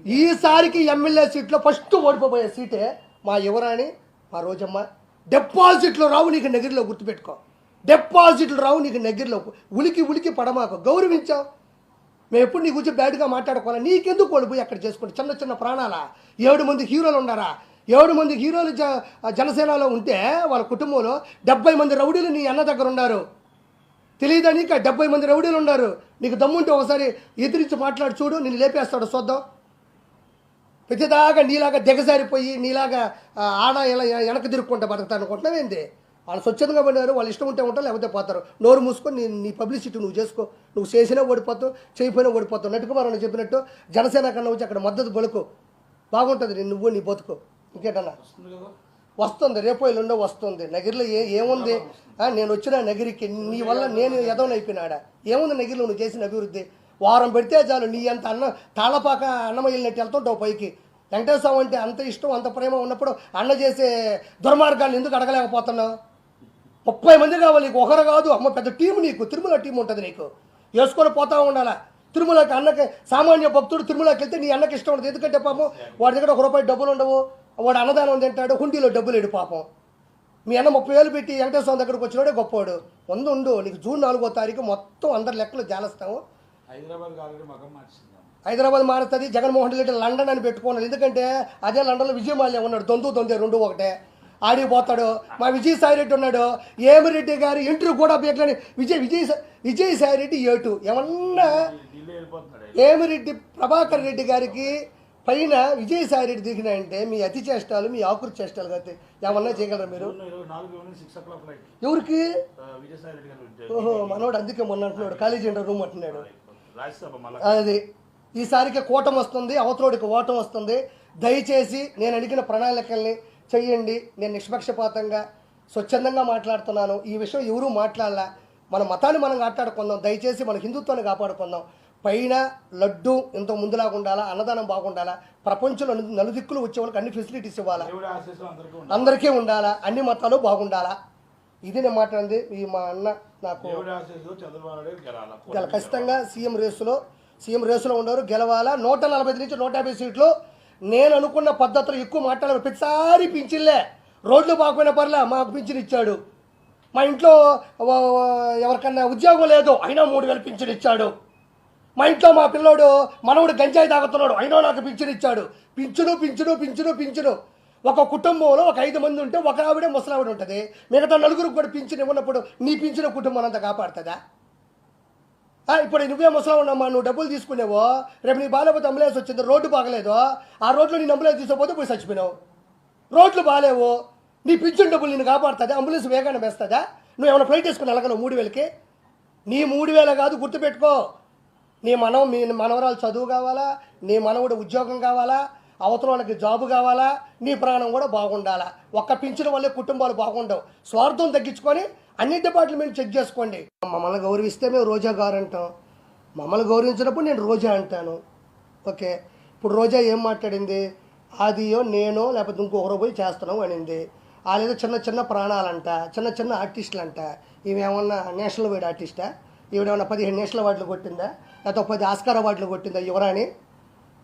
ఈసారికి ఎమ్మెల్యే సీట్లో ఫస్ట్ ఓడిపోయే సీటే మా యువరాణి మా రోజమ్మ. డిపాజిట్లు రావు నీకు నెగిరిలో గుర్తుపెట్టుకో. డిపాజిట్లు రావు నీకు నెగిరిలో ఉలికి ఉలికి పడమాకు. గౌరవించావు. మేము ఎప్పుడు నీ గురించి బ్యాడ్గా మాట్లాడుకోవాలి? నీకెందుకు ఓడిపోయి అక్కడ చేసుకుంటే? చిన్న చిన్న ప్రాణాలా? ఏడు మంది హీరోలు ఉన్నారా? ఏడు మంది హీరోలు జ జనసేనలో ఉంటే వాళ్ళ కుటుంబంలో డెబ్బై మంది రౌడీలు నీ అన్న దగ్గర ఉన్నారు. తెలియదా నీకు? డెబ్బై మంది రౌడీలు ఉన్నారు. నీకు దమ్ముంటే ఒకసారి ఎదిరించి మాట్లాడి చూడు. నేను లేపేస్తాడు చూద్దాం ప్రతిదాకా నీలాగా దిగజారిపోయి నీలాగా ఆడ ఇలా వెనక తిరుక్కుంటా బతుకుతాను అనుకుంటున్నావు ఏంది? వాళ్ళు స్వచ్ఛందంగా పడినారు వాళ్ళు ఇష్టం ఉంటే ఉంటారు లేకపోతే పోతారు. నోరు మూసుకొని నీ నీ పబ్లిసిటీ నువ్వు చేసుకో. నువ్వు చేసినా ఓడిపోతావు చేయకపోయినా ఓడిపోతావు. నటుకుమారని చెప్పినట్టు జనసేన కన్నా వచ్చి అక్కడ మద్దతు బలుకు బాగుంటుంది నువ్వు నీ బతుకు. ఇంకేటన్నా? వస్తుంది రేపో ఎల్లుండో వస్తుంది. నగిరిలో ఏ ఏముంది? నేను వచ్చిన నగిరికి నీ వల్ల నేను ఎదవనైపోయినాడా ఏముంది నగిరిలో? నువ్వు చేసిన అభివృద్ధి. వారం పెడితే చాలు నీ అంత అన్న తాళపాక అన్నం వెళ్ళినట్టు వెళ్తుంటావు పైకి. వెంకటేశ్వర అంటే అంత ఇష్టం అంత ప్రేమ ఉన్నప్పుడు అన్న చేసే దుర్మార్గాన్ని ఎందుకు అడగలేకపోతున్నావు? ముప్పై మంది కావాలి నీకు ఒకరు కాదు. అమ్మ పెద్ద టీం నీకు తిరుమల టీం ఉంటుంది నీకు. వేసుకొని పోతా ఉండాలా? తిరుమలకి అన్నకి సామాన్య భక్తుడు తిరుమలకి వెళ్తే నీ అన్నకి ఇష్టం ఉండదు. ఎందుకంటే పాపం వాడి దగ్గర ఒక రూపాయి డబ్బులు ఉండవు. వాడు అన్నదానం తింటాడు హుండీలో డబ్బులు ఎడు పాపం. మీ అన్న ముప్పై వేలు పెట్టి వెంకటేశ్వర దగ్గరకు వచ్చినాడే గొప్పవాడు వంద ఉండు నీకు జూన్ నాలుగో తారీఖు మొత్తం అందరి లెక్కలు జాలస్తాము. హైదరాబాద్ హైదరాబాద్ మారుతుంది. జగన్మోహన్ రెడ్డి లండన్ అని పెట్టుకున్నాడు ఎందుకంటే అదే లండన్లో విజయమాల్య ఉన్నాడు. దొందు దొందే రెండు ఒకటే. ఆడికి పోతాడు. మా విజయసాయి రెడ్డి ఉన్నాడు. ఏమిరెడ్డి గారి ఇంటర్వ్యూ కూడా బీట్లని విజయ్ విజయ్ విజయసాయి రెడ్డి ఏటు. ఏమన్నా ఏమిరెడ్డి ప్రభాకర్ రెడ్డి గారికి పైన విజయసాయి రెడ్డి దిగినాయంటే మీ అతి చేష్టాలు మీ ఆకురు చేష్టాలు కాబట్టి ఏమన్నా చేయగలరా మీరు? ఎవరికి. ఓహో మనోడు అందుకే మొన్న అంటున్నాడు. కాలేజీ రూమ్ అంటున్నాడు. అది ఈసారికి కూటం వస్తుంది అవతలోడికి ఓటం వస్తుంది. దయచేసి నేను అడిగిన ప్రణాళికల్ని చెయ్యండి. నేను నిష్పక్షపాతంగా స్వచ్ఛందంగా మాట్లాడుతున్నాను. ఈ విషయం ఎవరూ మాట్లాడాల. మన మతాన్ని మనం కాపాడుకుందాం. దయచేసి మన హిందుత్వాన్ని కాపాడుకుందాం. పైన లడ్డు ఇంత ముందులాగా ఉండాలా? అన్నదానం బాగుండాలా? ప్రపంచంలో నలు- నలుదిక్కులు వచ్చే వాళ్ళకి అన్ని ఫెసిలిటీస్ ఇవ్వాలా? అందరికీ ఉండాలా? అన్ని మతాలు బాగుండాలా? ఇది నేను మాట్లాడింది ఈ మా అన్న నాకు గెల ఖచ్చితంగా సీఎం రేసులో సీఎం రేసులో ఉన్నారు గెలవాలా? నూట నలభై నుంచి నూట యాభై సీట్లు. నేను అనుకున్న పద్ధతిలో ఎక్కువ మాట్లాడాలి ప్రతిసారి పింఛన్లే. రోడ్లు బాగుపోయిన పర్లే మాకు పింఛన్ ఇచ్చాడు. మా ఇంట్లో ఎవరికన్నా ఉద్యోగం లేదు అయినా మూడు వేలు పింఛన్ ఇచ్చాడు. మా ఇంట్లో మా పిల్లోడు మనవడు గంజాయి తాగుతున్నాడు అయినా నాకు పింఛన్ ఇచ్చాడు. పింఛను పింఛను పింఛను పింఛను. ఒక కుటుంబంలో ఒక ఐదు మంది ఉంటే ఒక ఆవిడే ముసలావిడ ఉంటుంది. మిగతా నలుగురికి కూడా పింఛన్ ఇవ్వనప్పుడు నీ పింఛను కుటుంబం అంతా కాపాడుతుందా? ఇప్పుడు నువ్వే ముసలా నువ్వు డబ్బులు తీసుకునేవో రేపు నీ బాలేకపోతే అంబులెన్స్ వచ్చింది రోడ్డు బాగలేదు ఆ రోడ్లో నేను అంబులెన్స్ తీసుకోపోతే పోయి చచ్చిపోయినావు. రోడ్లు బాగాలేవు నీ పింఛన్ డబ్బులు నేను కాపాడుతుంది? అంబులెన్స్ వేగానే వేస్తుందా? నువ్వు ఏమైనా ఫ్లైట్ వేసుకుని వెళ్ళగలవు మూడు వేలకి? నీ మూడు వేల కాదు గుర్తుపెట్టుకో. నీ మనవ మీ మనవరాలు చదువు కావాలా? నీ మనవడు ఉద్యోగం కావాలా? అవతల వాళ్ళకి జాబు కావాలా? నీ ప్రాణం కూడా బాగుండాలా? ఒక్క పింఛన్ వల్లే కుటుంబాలు బాగుండవు. స్వార్థం తగ్గించుకొని అన్ని డిపార్ట్మెంట్ చెక్ చేసుకోండి. మమ్మల్ని గౌరవిస్తే మేము రోజా గారు అంటాం మమ్మల్ని గౌరవించినప్పుడు నేను రోజా అంటాను. ఓకే? ఇప్పుడు రోజా ఏం మాట్లాడింది? అదియో నేనో లేకపోతే ఇంకొకరు పోయి చేస్తున్నాం అనింది. వాళ్ళేదో చిన్న చిన్న ప్రాణాలంట చిన్న చిన్న ఆర్టిస్టులు అంట ఇవేమన్నా నేషనల్ వైడ్ ఆర్టిస్టా? ఈవిడేమన్నా పదిహేను నేషనల్ అవార్డులు కొట్టిందా? లేకపోతే పది ఆస్కార్ అవార్డులు కొట్టిందా యువరాణి?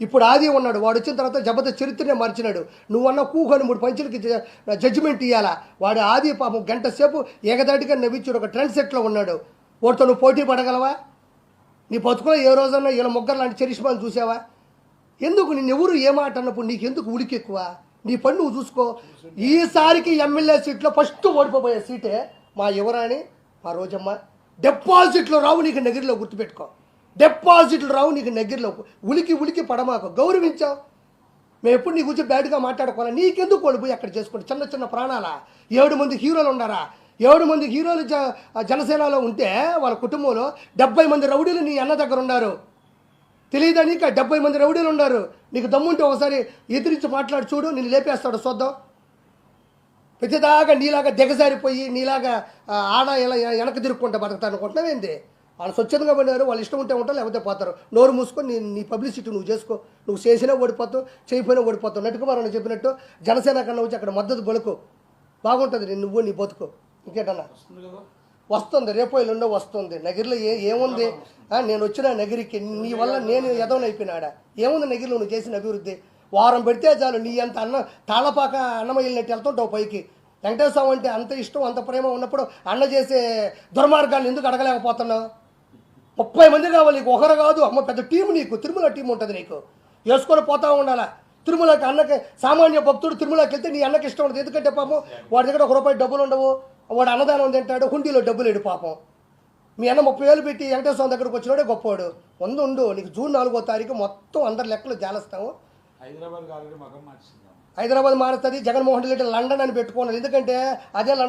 ఇప్పుడు ఆది ఉన్నాడు. వాడు వచ్చిన తర్వాత జబత చరిత్రనే మార్చినాడు. నువ్వన్న కూకొని మూడు పంచులకి జడ్జిమెంట్ ఇవ్వాలా వాడు ఆది పాపం గంట సేపు ఏకదాటిగా నవ్వించాడు. ఒక ట్రెండ్ సెట్లో ఉన్నాడు. వాడితో నువ్వు పోటీ పడగలవా? నీ బతుకులో ఏ రోజన్నా ఇలా ముగ్గురు లాంటి చరిష్మాలు చూసావా? ఎందుకు నిన్ను ఎవరు అన్నప్పుడు నీకు ఎందుకు ఉడికి ఎక్కువ? నీ పని నువ్వు చూసుకో. ఈసారికి ఎమ్మెల్యే సీట్లో ఫస్ట్ ఓడిపోయే సీటే మా యువరాణి మా రోజమ్మ. డిపాజిట్లు రావు నీకు నెగిరిలో గుర్తుపెట్టుకో. డిపాజిట్లు రావు నీకు దగ్గరలో ఉలికి ఉలికి పడమాకు. గౌరవించావు. మేము ఎప్పుడు నీ గురించి బ్యాడ్గా మాట్లాడుకోవాలి? నీకెందుకు ఓడిపోయి అక్కడ చేసుకుంటే? చిన్న చిన్న ప్రాణాల? ఏడు మంది హీరోలు ఉన్నారా? ఏడు మంది హీరోలు జ జనసేనలో ఉంటే వాళ్ళ కుటుంబంలో డెబ్బై మంది రౌడీలు నీ అన్న దగ్గర ఉన్నారు. తెలియదా నీకు? డెబ్బై మంది రౌడీలు ఉన్నారు. నీకు దమ్ముంటే ఒకసారి ఎదిరించి మాట్లాడి చూడు. నేను లేపేస్తాడు చూద్దాం ప్రతిదాకా నీలాగా దిగజారిపోయి నీలాగా ఆడ ఇలా వెనక తిరుక్కుంటా బతుకుతా అనుకుంటున్నావేంది? వాళ్ళు స్వచ్ఛంగా పడినారు వాళ్ళు ఇష్టం ఉంటే ఉంటారు లేకపోతే పోతారు. నోరు మూసుకొని నీ నీ పబ్లిసిటీ నువ్వు చేసుకో. నువ్వు చేసినా ఓడిపోతావు చేయకపోయినా ఓడిపోతావు. నటుకుమారని చెప్పినట్టు జనసేన కన్నా వచ్చి అక్కడ మద్దతు బలుకు బాగుంటుంది నేను నువ్వు నీ బతుకు. ఇంకేటన్నా? వస్తుంది వస్తుంది రేపో ఎల్లుండో వస్తుంది. నగిరిలో ఏ ఏముంది? నేను వచ్చిన నగిరికి నీ వల్ల నేను ఎదవనైపోయినాడా ఏముంది నగిరిలో నువ్వు చేసిన అభివృద్ధి? వారం పెడితే చాలు నీ అంత అన్న తాళపాక అన్నం వెళ్ళినట్టు వెళ్తుంటావు పైకి. వెంకటేశ్వర అంటే అంత ఇష్టం అంత ప్రేమ ఉన్నప్పుడు అన్న చేసే దుర్మార్గాన్ని ఎందుకు అడగలేకపోతున్నావు? ముప్పై మంది కావాలి నీకు ఒకరు కాదు అమ్మ పెద్ద టీం నీకు తిరుమల టీం ఉంటుంది నీకు. వేసుకొని పోతా ఉండాలా? తిరుమలకి అన్నకి సామాన్య భక్తుడు తిరుమలకి వెళ్తే నీ అన్నకి ఇష్టం ఉంటుంది ఎందుకంటే పాపం వాడి దగ్గర ఒక రూపాయి డబ్బులు ఉండవు. వాడు అన్నదానం తింటాడు హుండీలో డబ్బులు లేడు పాపం. మీ అన్న ముప్పై వేలు పెట్టి వెంకటేశ్వర దగ్గరకు వచ్చినాడే గొప్పవాడు వంద ఉండు నీకు జూన్ నాలుగో తారీఖు మొత్తం అందరి లెక్కలు జాలస్తాము. హైదరాబాద్ హైదరాబాద్ మారుతుంది జగన్మోహన్ రెడ్డి లండన్ అని పెట్టుకున్నాడు ఎందుకంటే అదే లండన్